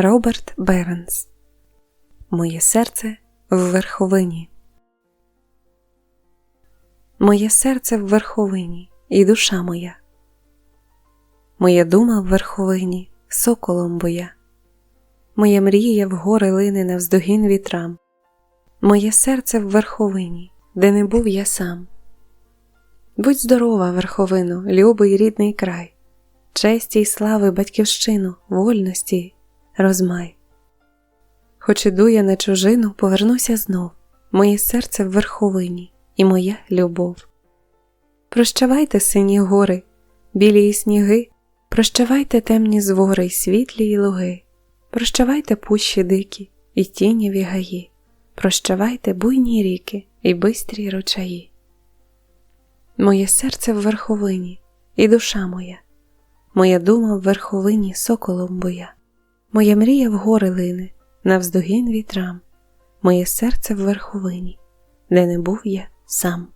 Роберт Бернс Моє серце в верховині. Моє серце в верховині і душа моя. Моя дума в верховині соколом боя. Моя мрія в гори лине навздогін вітрам. Моє серце в верховині, де не був я сам. Будь здорова, верховино, любий рідний край, честі й слави батьківщину, вольності розмай. Хоч іду я на чужину, повернуся знов, моє серце в верховині і моя любов. Прощавайте, сині гори, білі і сніги, прощавайте темні звори й світлі й луги, прощавайте пущі дикі і тіняві гаї, прощавайте буйні ріки і бистрі ручаї. Моє серце в верховині і душа моя, моя дума в верховині соколом боя. Моя мрія в гори лине, навздогін вітрам, моє серце в верховині, де не був я сам.